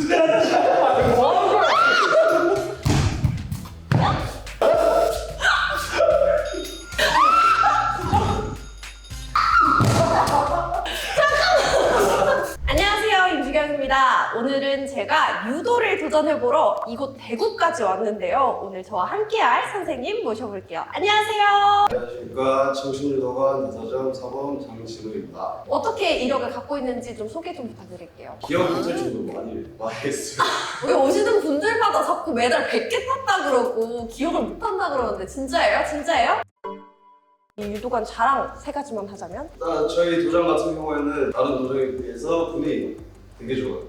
안녕하세요 오늘은 제가 유도를 도전해보러 이곳 대구까지 왔는데요. 오늘 저와 함께할 선생님 모셔볼게요. 안녕하세요. 안녕하십니까 청신유도관 나사점 사범 장진우입니다. 어떻게 이력을 갖고 있는지 좀 소개 좀 부탁드릴게요. 기업 경찰청도 많이 많이 했어요. 여기 오시는 분들마다 자꾸 매달 100개 탔다 그러고 기억을 못 한다 그러는데 진짜예요? 진짜예요? 이 유도관 자랑 세 가지만 하자면 일단 저희 도장 같은 경우에는 다른 도장에 비해서 분위기 되게 좋아요.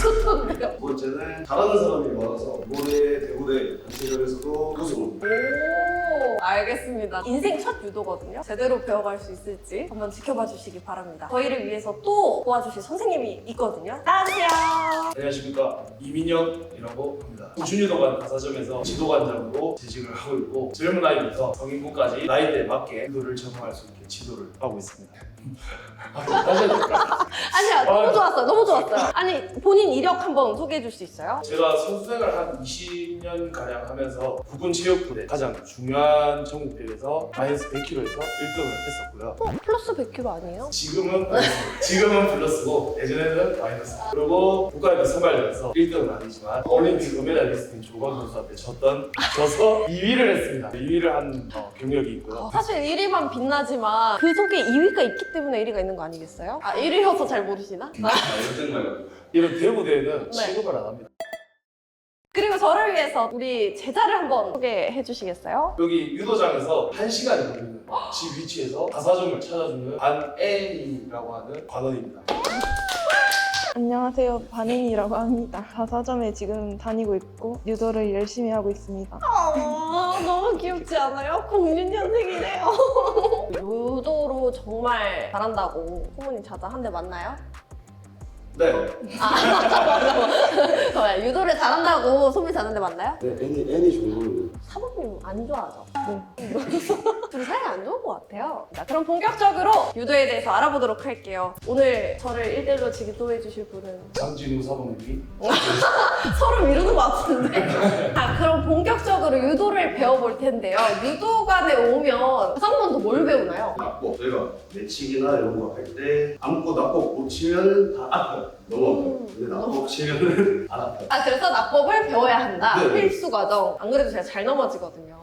좋던데요. 두 번째는 잘하는 사람이 많아서 이번에 대구대 단체전에서도 우승. 오, 알겠습니다. 인생 첫 유도거든요. 제대로 배워갈 수 있을지 한번 지켜봐 주시기 바랍니다. 저희를 위해서 또 도와주실 선생님이 있거든요. 나와주세요. 안녕하십니까 이민혁이라고 합니다. 우준유도관 가사점에서 지도관장으로 재직을 하고 있고 젊은 나이부터 성인군까지 나이대에 맞게 유도를 적응할 수 있게 지도를 하고 있습니다. 아? 아니야, 너무 아. 좋았어요. 너무 좋았어요. 아니, 본인 이력 한번 소개해 줄 수 있어요? 제가 선수생활 한 20년 가량 하면서 국군 체육부대 가장 중요한 전국 대회에서 마이너스 100kg에서 1등을 했었고요. 어, 플러스 100kg 아니에요? 지금은 지금은 플러스고 예전에는 마이너스. 그리고 국가대표 선발전에서 1등은 아니지만 올림픽 금메달리스트인 조건 선수한테 졌던 져서 2위를 했습니다. 2위를 한 어, 경력이 있고요. 사실 1위만 빛나지만 그 속에 2위가 있기 때문에 1위가 있는 거 아니겠어요? 아, 1위여서 잘 모르시나? 아 1등 말고. 이런 대구 대회는 네. 취급을 안 합니다. 그리고 저를 위해서 우리 제자를 한번 소개해 주시겠어요? 여기 유도장에서 1시간이 걸리는 집 위치에서 가사점을 찾아주는 반애이라고 하는 관원입니다. 안녕하세요. 반인이라고 합니다. 가사점에 지금 다니고 있고 유도를 열심히 하고 있습니다. 아, 너무 귀엽지 않아요? 06년생이네요. 유도로 정말 잘한다고 소문이 자자 한데 맞나요? 네. 아, 유도를 잘한다고 소문이 자는데 맞나요? 네 애니 애니 정도는 사모님 안 좋아하죠? 네. 둘이 사이가 안 좋은 것 같아요. 자, 그럼 본격적으로 유도에 대해서 알아보도록 할게요. 오늘 저를 1대1로 지도해 주실 분은 장진우 사범님이 서로 미루는 것 같은데? 자, 그럼 본격적으로 유도를 배워볼 텐데요. 유도관에 오면 상번도 뭘 배우나요? 낙법 저희가 매치기나 이런 거 할때 안고 낙법 못 치면 다 아파요. 너무 아파요. 음. 근데 낙법 치면은 안 아파요. 아, 그래서 낙법을 배워야 한다. 네. 필수 과정. 안 그래도 제가 잘 넘어지거든요.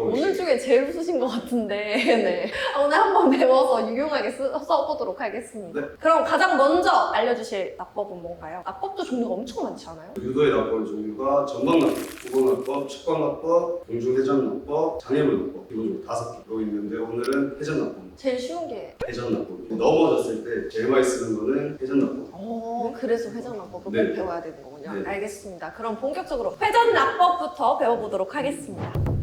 오늘 중에 제일 웃으신 것 같은데, 네. 아, 오늘 한번 배워서 유용하게 쓰, 써보도록 하겠습니다. 네. 그럼 가장 먼저 알려주실 낙법은 뭔가요? 낙법도 종류가 엄청 많지 않아요? 유도의 낙법 종류가 전방낙법, 구번낙법, 측방낙법, 공중회전낙법, 장애물낙법 기본적으로 다섯 개 여기 있는데 오늘은 회전낙법. 제일 쉬운 게. 회전낙법. 넘어졌을 때 제일 많이 쓰는 거는 회전낙법. 어, 그래서 회전 낙법을 네. 꼭 배워야 되는 거군요. 네. 알겠습니다. 그럼 본격적으로 회전 낙법부터 배워보도록 하겠습니다.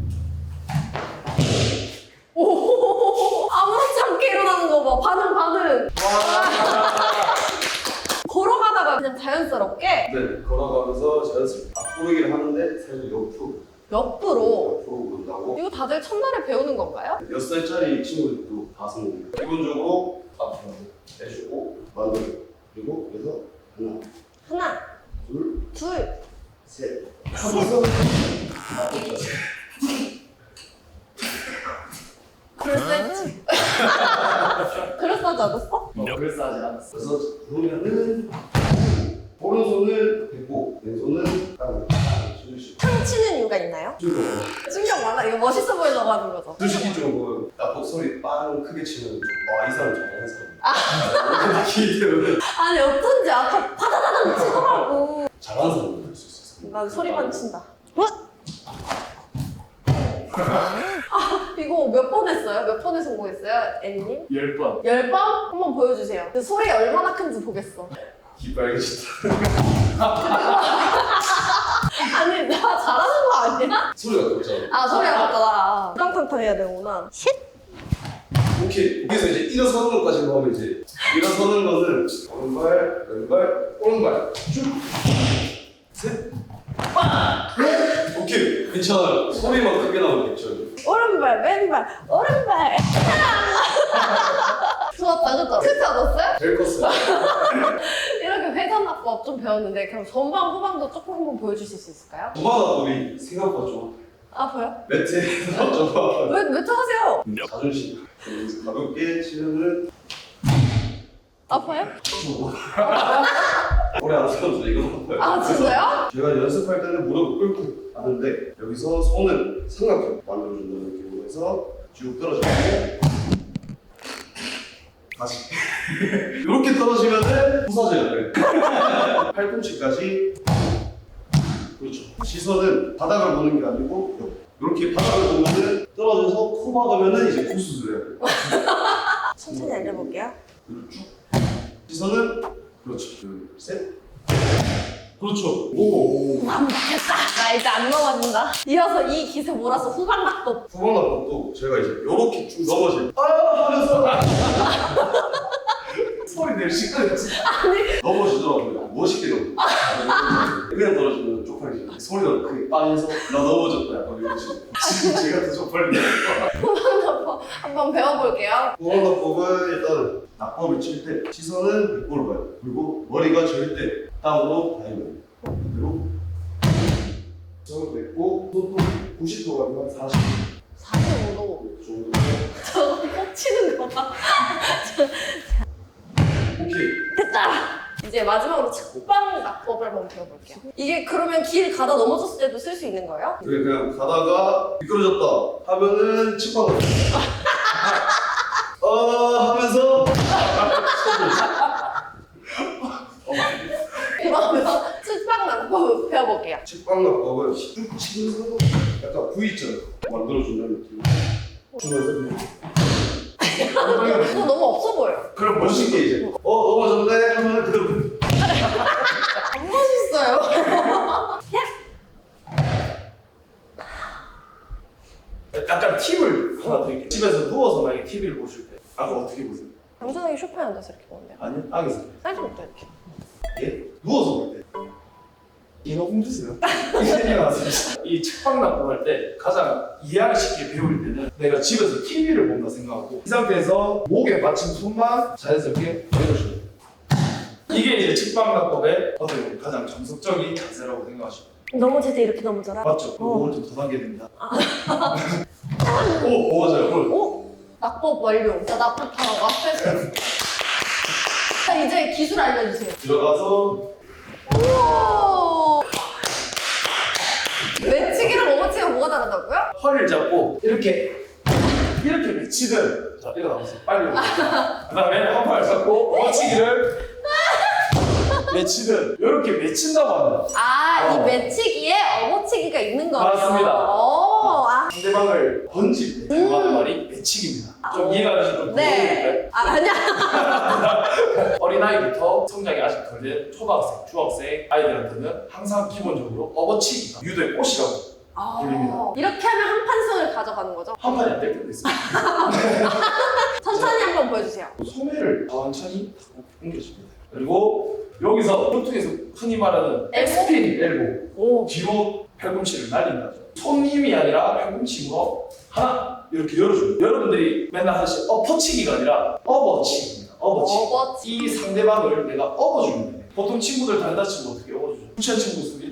오, 아무렇지 않게 일어나는 거 봐. 반응, 반응. 걸어가다가 그냥 자연스럽게? 네, 걸어가면서 자연스럽게. 앞구르기를 하는데 살짝 옆으로. 옆으로. 옆으로 오른다고? 이거 다들 첫날에 배우는 건가요? 몇 살짜리 친구들도 다 성공해요. 기본적으로 앞으로 해주고 만들어 그리고 여기서 하나 하나, 둘, 둘 셋. 하면서 그럴싸했지? 그럴싸하지 않았어? 어, 그럴싸하지 않았어. 그래서 그러면은 오른손을 대고 왼손은 땅을 쳐주시고 탕 치는 이유가 있나요? 쭉 충격 많아. 이거 멋있어 보이려고 하는 거죠. 솔직히 조금 나폭 소리 빵 크게 치면 좀와이 사람 잘하는 사람 아 느끼기 때문에 아니, 어쩐지 아까 파다다닥 치더라고. 잘하는 사람은 할수 있어요 난 소리만 친다. 아, 이거 몇 번 했어요? 몇 번에 성공했어요, 애니님? 10번. 열 번? 한번 보여주세요. 그 소리 얼마나 큰지 보겠어. 귀 빨개진다 아니, 나 잘하는 거 아니야? 소리가 컸잖아 아, 소리가 같다. 탕탕탕 해야 되는구나. 오케이 여기서 이제 일어서는 것까지 하면 이제 일어서는 거는 오른발 왼발 오른발 쭉 셋 오케이 괜찮아요 소리만 크게 나오면 괜찮아요 오른발, 왼발, 오른발. 좋았다, 그죠? 크지 않았어요? 될 컸어요 이렇게 회전 낙법 좀 배웠는데 그럼 전방 후방도 조금 한번 보여주실 수 있을까요? 도마가법이 생각보다 좀 아 보여? 매트에서 좀왜 매트 하세요? 자존심 그래서 가볍게 치면은 아파요? 오래 안 써서 이거 아파요 아 진짜요? 제가 연습할 때는 무릎을 꿇고 하는데 여기서 손은 삼각형 만들어준다는 느낌으로 해서 쭉 떨어지고 다시. 이렇게 떨어지면은 부서져요. 네. 팔꿈치까지. 그렇죠. 시선은 바닥을 보는 게 아니고 이렇게 바닥을 보면은 떨어져서 코 박으면은 이제 코 수술해야 돼요. 천천히 알려볼게요. 쭉 시선은 그렇죠. 둘셋 그렇죠. 오. 완벽했다. 나 이제 안 넘어진다. 이어서 이 기세 몰아서 후방 낙법. 후방 낙법도 제가 이제 이렇게 쭉 넘어질 아 하면서 소리 낼 시간이 없어. 넘어지더라고요 멋있게 넘어 그냥 떨어지면 쪽팔리죠. 소리가 크게 빵해서 나 넘어졌다. 약간 이런 식으로. 지금 제가 더 쪽팔리네. 후방 낙법 한번 배워볼게요. 후방 낙법은 일단 낙법을 칠 때 시선은 100도로 봐요. 그리고 머리가 절대 땅으로 닿으면 그리고 손을 뱉고 손도 90도가 아니라 40도 45도. 정도 저거 꼭 치는 거 봐. 오케이 됐다. 이제 마지막으로 측방 낙법을 한번 배워볼게요. 이게 그러면 길 가다 넘어졌을 때도 쓸 수 있는 거예요? 그래 그냥 가다가 미끄러졌다 하면은 치과 어 하면서 그러면 측방 낙법 쭉 치면서 약간 V자를 만들어준다는 느낌 주면서 그냥 그거 너무 없어 보여요. 그럼 멋있게 이제 어 넘어졌네 하면 그대로 안 멋있어요. 약간 팁을 하나 드릴게요. 집에서 누워서 만약에 TV를 보실 때 아까 어떻게 보세요? 당신하게 쇼파에 앉아서 이렇게 보는데요. 아니요, 알겠어요. 사이즈 못해 이렇게. 예? 누워서 볼 때. 인어공 주세요. 이생이 나왔습니다. 이 책방 납품할 때 가장 이해하기 쉽게 배울 때는 내가 집에서 TV를 본다 생각하고 이 상태에서 목에 받친 손만 자연스럽게 거예요. 이게 이제 책방 납법의 어떻게 보면 가장 정석적인 자세라고 생각하시면 돼요. 넘어질 때 이렇게 넘어져라. 맞죠? 어. 오늘 좀더 단계 됩니다. 오, 오, 맞아요. 오늘. 오! 낙법 완료. 나 낙법 다 앞에서. 자, 이제 기술 알려주세요. 들어가서 우와! 매치기랑 어머치가 뭐가 다르다고요? 허리를 잡고 이렇게 이렇게 매치든 자 일어나보세요 빨리 그 다음에 한팔 잡고 어치기를 매치든 이렇게 매친다고 합니다 아, 이 어. 매치기에 어머치기가 있는 거예요. 맞습니다. 오, 아. 상대방을 던질 때 사용하는 말이 매치기입니다 좀 어. 이해가 되시죠? 좀 네. 아, 아니야. 어린아이부터 성장이 아직 덜 된 초등학생, 중학생 아이들한테는 항상 기본적으로 어버치기가 유도의 꽃이라고 아, 이렇게 하면 한 판승을 가져가는 거죠. 한 판이 안 될 때도 있습니다 천천히 한번 보여주세요. 소매를 천천히 당겨줍니다. 그리고 여기서 보통에서 흔히 말하는 엘보? 스핀 엘보 오. 뒤로 팔꿈치를 날린다죠. 손 힘이 아니라 팔꿈치 힘으로 하나 이렇게 열어줍니다. 여러분들이 맨날 하실 어퍼치기가 아니라 어버치기입니다. 어버치기. 어버치. 이 상대방을 내가 업어주면 돼. 보통 친구들 다른 친구 어떻게 업어주죠? 무시한 친구 있으면.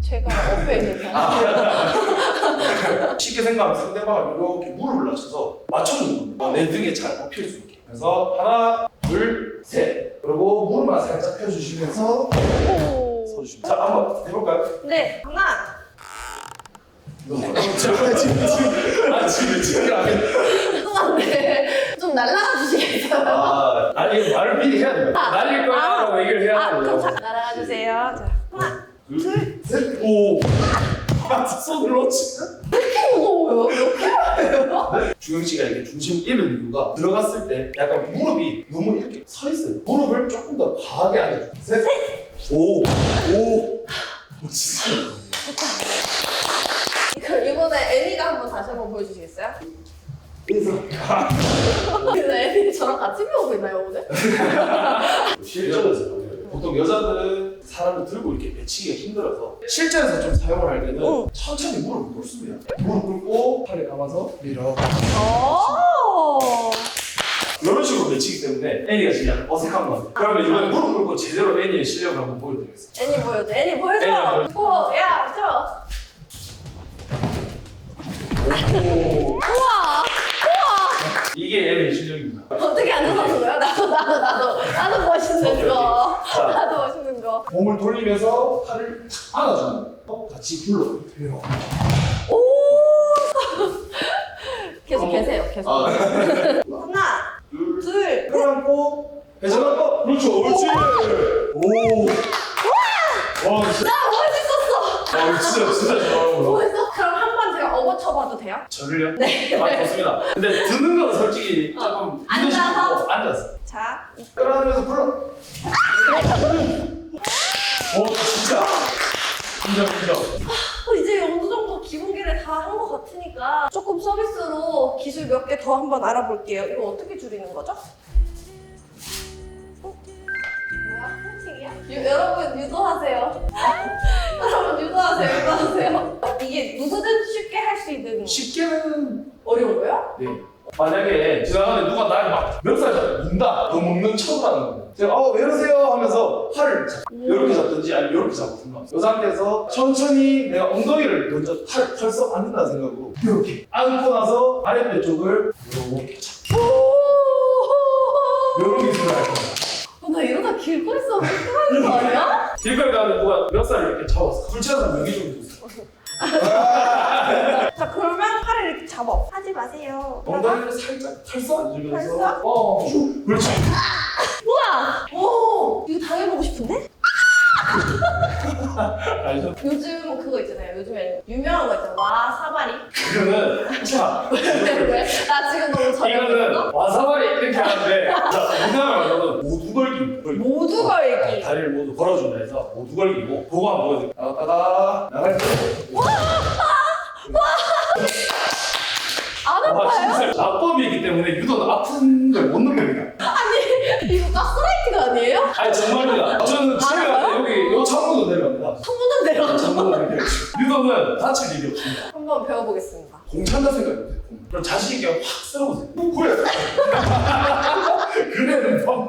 제가 옆에 있는 편. 쉽게 생각하면 상대방을 이렇게 무릎을 낮춰서 맞춰주는 겁니다. 내 등에 잘 업힐 수 있게. 그래서 하나, 둘, 셋. 그리고 무릎만 살짝 펴주시면서 오. 서주십니다. 자, 한번 해볼까요? 네, 하나. 제가 지금 지금 아 지금 지금 안 해. 죄송한데 좀 날라가 주시겠어요? 아 아니 말을 미리 해야 돼요. 날릴 거야라고 얘기를 해야 아, 돼요. 그럼 자, 날아가 주세요. 자, 하나. 둘 셋 오. 아, 손을 놓치. 이렇게 무거워요? 이렇게 해요? 주영 씨가 이렇게 중심 잃은 이유가 들어갔을 때 약간 무릎이 너무 이렇게 서 있어요. 무릎을 조금 더 과하게 앉아줘. 셋. 오. 오. 멋있어. 그럼 이번에 애니가 한번 다시 한번 보여주시겠어요? 인사 근데 애니 저랑 같이 배우고 있나요 오늘? 실전에서 보통 여자들은 사람을 들고 이렇게 배치기가 힘들어서 실전에서 좀 사용을 할 때는 응. 천천히 무릎을 꿇습니다. 무릎 꿇고 팔을 감아서 밀어. 오. 이런 식으로 외치기 때문에 애니가 진짜 어색한 것 같아요. 그러면 이번에 무릎 꿇고 제대로 애니의 실력을 한번 보여드리겠습니다. 애니 보여줘. 애니 보여줘. 애니 오, 야, 저. 오, 우와. 이게 애니의 실력입니다. 어떻게 앉아서 하는 거야? 나도, 나도, 나도. 나도 거. 몸을 돌리면서 팔을 탁 안아주는 거 같이 불러볼게요. 오! 계속 계세요, 계속. 아, 하나, 둘, 둘, 뼈 안고 회전하고 그렇죠 옳지 오 와, 진짜, 나 멋있었어! 와, 진짜, 진짜 잘하는 거야. 멋있어? 그럼 한 번 제가 업어 쳐봐도 돼요? 저를요? 네. 아, 좋습니다. 근데 듣는 건 솔직히 조금 어, 앉아서? 힘드시고, 어, 앉아서. 자, 끌어안으면서 불러. 오, 진짜. 인정, 인정. 어, 이제 어느 정도 기본기를 다 한 것 같으니까 조금 서비스로 기술 몇 개 더 한번 알아볼게요. 이거 어떻게 줄이는 거죠? 어? 뭐야? 펀칭이야? 유- 여러분 유도하세요. 여러분 유도하세요. 유도하세요. 이게 누구든 쉽게 할 수 있는 쉽게는, 어려운 거예요? 네. 만약에 지나가는데 누가 날막 멱살 잡고 문다, 너 먹는 척을 하는 거예요. 제가, 어, 왜 이러세요? 하면서 팔을 잡, 이렇게 잡든지 아니면 이렇게 잡고 상관없어요. 이 상태에서 천천히 내가 엉덩이를 먼저 팔, 펄썩 안는다 생각으로 이렇게 안고 나서 아랫배 쪽을 이렇게 잡고 오! 이런 기술을 할 겁니다. 어, 나 이러다 길거리에서 획득하는 거 아니야? 길거리 가는데 누가 멱살을 이렇게 잡았어. 술 취해서 여기 좀 줬어. 자 그러면 팔을 이렇게 잡아. 하지 마세요. 엉덩이를 살짝 털썩 앉으면서 털썩? 어, 슉. 그렇지. 뭐야? 오 이거 당해보고 싶은데? 알죠? 요즘 그거 있잖아요. 요즘에 유명한 거 있잖아요. 와 사바리. 그거는 자, 왜? 왜? 나 지금 너무 저렴했어? 이거는 와사바리 이렇게 하는데 자, 우리나라 말로는 모두 걸기. 모두 걸기. 다리를 모두 걸어준다 해서 모두 걸기고 그거 한번 보여드릴게요. 나갔다가 나갈 때안 와, 아파요? 진짜 나법이기 때문에 유도는 아픈 걸 못 느낍니다. 아니 이거 가스라이팅 아니에요? 아니 정말입니다. 저는 집에 갈 때 여기 요 창문도 내려갑니다. 한번도 내려가. 창문도 내려가요. 다칠 일이 없습니다. 한번 배워보겠습니다. 공 찬다 생각해보세요. 공. 그럼 자신 있게 확 쓸어보세요. 뭐 그래. 그래는 뭐.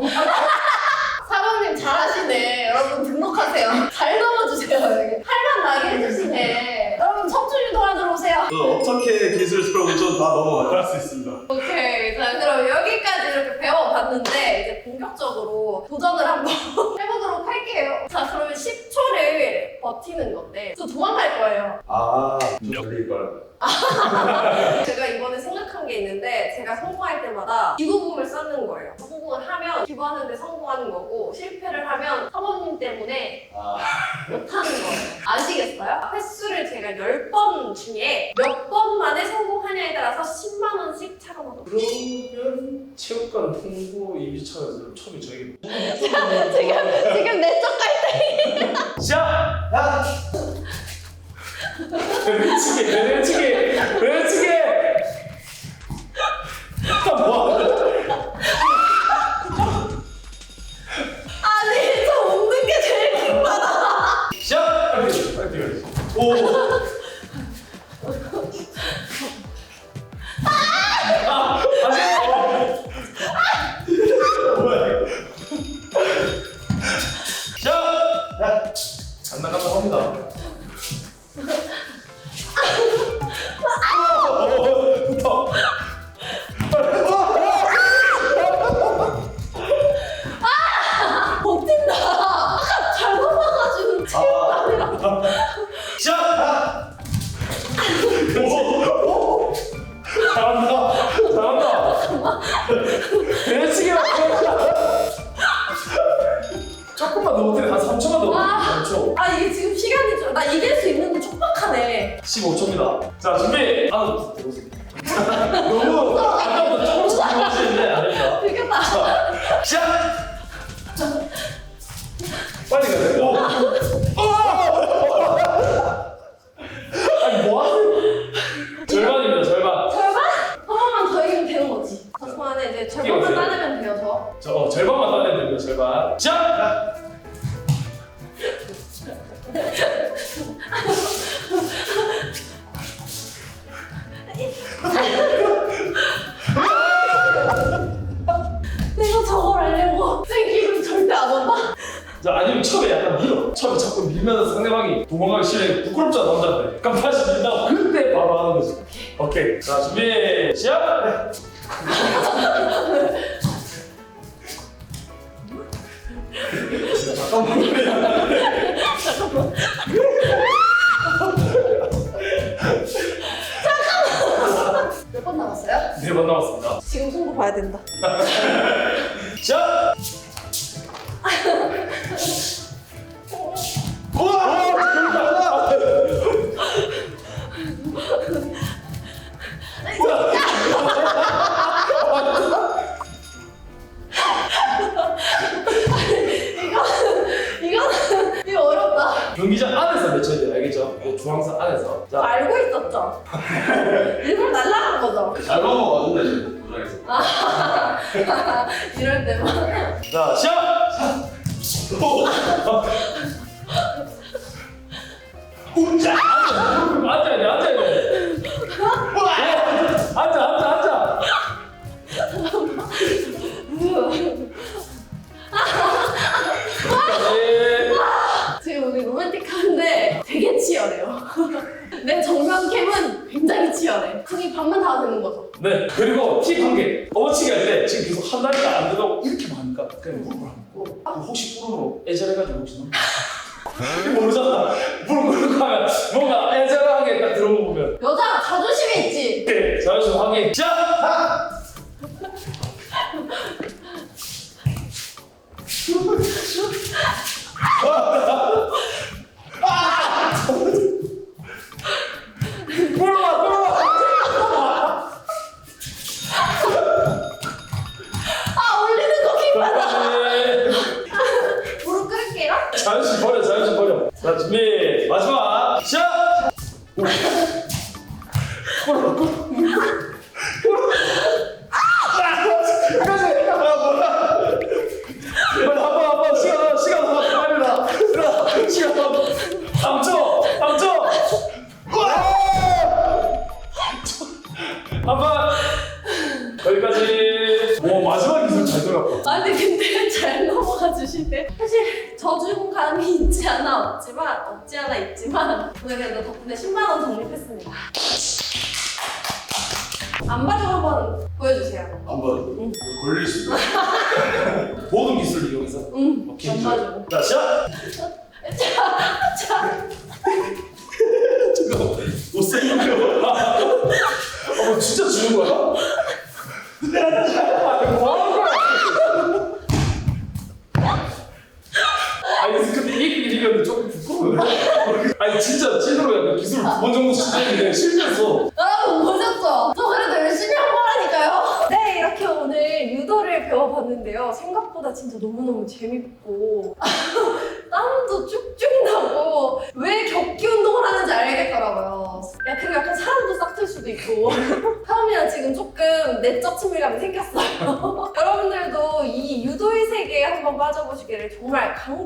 사모님 잘하시네. 여러분 등록하세요. 잘 넘어주세요. 여기. 할만 나게 해주시네. 여러분 척추 유도하러 오세요. 어떻게 기술 수업을 좀다 넘어갈 수 있습니다. 오케이. 자, 그럼 여기까지 이렇게 배워봤는데, 이제 본격적으로 도전을 한번 해보도록 할게요. 자, 그러면 10초를 버티는 건데, 저 도망갈 거예요. 아, 좀 걸릴 걸. 제가 이번에 생각한 게 있는데, 제가 성공할 때마다 기부금을 쌓는 거예요. 성공을 하면 기부하는데 성공하는 거고, 실패를 하면 사모님 때문에 아, 못하는 거예요. 아시겠어요? 횟수를 제가 10번 중에 몇 번 만에 성공하냐에 따라서 10만 원씩 차감하도록 그러면 체육관 홍보 이미처에서 처음에 저에게 지금, 지금 내적 갈등 시작! 야! 배치기 배치기 배치기 15초입니다. 자, 준비. 아, 들어오세요. 너무 아까부터 조금씩 들어오시는데 안 됩니다. 들켰다 자, 시작! 빨리 가세요. 오. 아니, 뭐 하세요? 절반입니다, 절반. 절반? 한 번만 더 이기면 되는 거지 저 동안에 이제 절반만. 따내면 돼요 저 저 어, 절반만 따내면 됩니다, 절반. 시작! 아! 내가 저걸 알려고 내 기분 절대 안 온다. 자, 아니면 처음에 약간 밀어. 처음에 자꾸 밀면서 상대방이 도망가기 싫어. 부끄럽잖아, 남자한테. 그럼 다시 밀다. 그때 바로 하는 거지. 오케이. 자, 준비, 시작! 잠깐만. 네번 남았습니다. 지금 승부 봐야 된다. 우와! 이거 어렵다. 경기장 안에서 돼요, 알겠죠? 이 주황선 안에서. 자, 알고 있었죠. 일부러 날라간 거죠. 잘 넘어가는데 지금 도장에서. 이럴 때만. 자, 시작! 혼자! 반만 다 되는 거죠. 네, 그리고 팁 한 개. 어치기 할 때 지금 계속 한 다리가 안 들어가고 이렇게만 하니까 그냥 무릎을 하고 그 혹시 무릎으로 애절해가지고 혹시 너무 모르잖아. 무릎 꿇고 하면 뭔가 애절하게 딱 들어보면 여자 자존심이 있지. 네, 자연스러운 확인. 시작!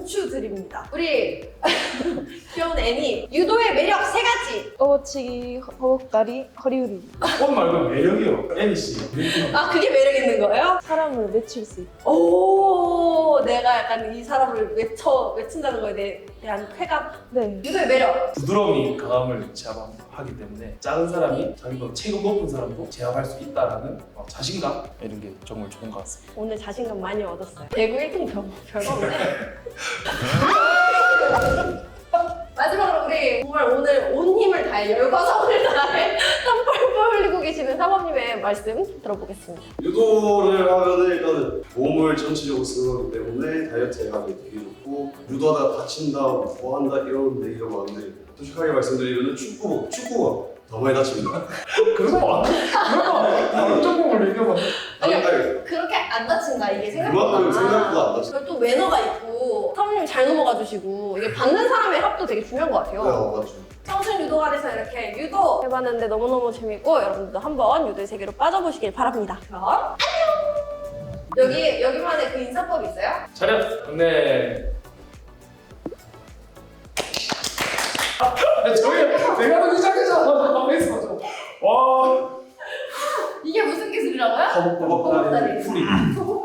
정말 강추드립니다. 우리 애니 유도의 매력 세 가지 어치기, 허벅다리, 허리 후리. 꽃 말고 매력이요. 애니 씨. 아 그게 매력 있는 거예요? 사람을 맺힐 수 있다. 오 내가 약간 이 사람을 외쳐 외친다는 거에 대- 대한 쾌감 네. 유도의 매력 부드러움이 강함을 제압하기 때문에 작은 사람이 자기보다 체급 높은 사람도 제압할 수 있다라는 어, 자신감 이런 게 정말 좋은 것 같습니다. 오늘 자신감 많이 얻었어요 대구 1등 별, 별거 없네 마지막으로 우리 정말 오늘 온 힘을 다해 열과 성을 다해 땀 뻘뻘 흘리고 계시는 사모님의 말씀 들어보겠습니다 유도를 하면은 일단은 몸을 전체적으로 쓰는 거기 때문에 다이어트에 하기 되게 좋고 유도하다 다친다 뭐 한다 이러면 안 돼. 솔직하게 말씀드리면 축구 축구가 더 많이 다칩니다. 그래서 뭐 그래서 다른 종목을 얘기해봐. 아니, 그렇게 안 다친다 이게 그만큼 생각보다 생각보다 안 다쳐. 그리고 또 매너가 있고 사모님 잘 넘어가 주시고 이게 받는 사람의 합도 되게 중요한 것 같아요 어, 맞죠. 청춘 유도관에서 이렇게 유도 해봤는데 너무너무 재밌고 여러분들도 한번 유도의 세계로 빠져보시길 바랍니다. 그럼 안녕! 여기, 여기만의 그 인사법 있어요? 차렷. 네. 아, 저기 내가 더 시작했잖아. 방했어 좀. 와. 이게 무슨 기술이라고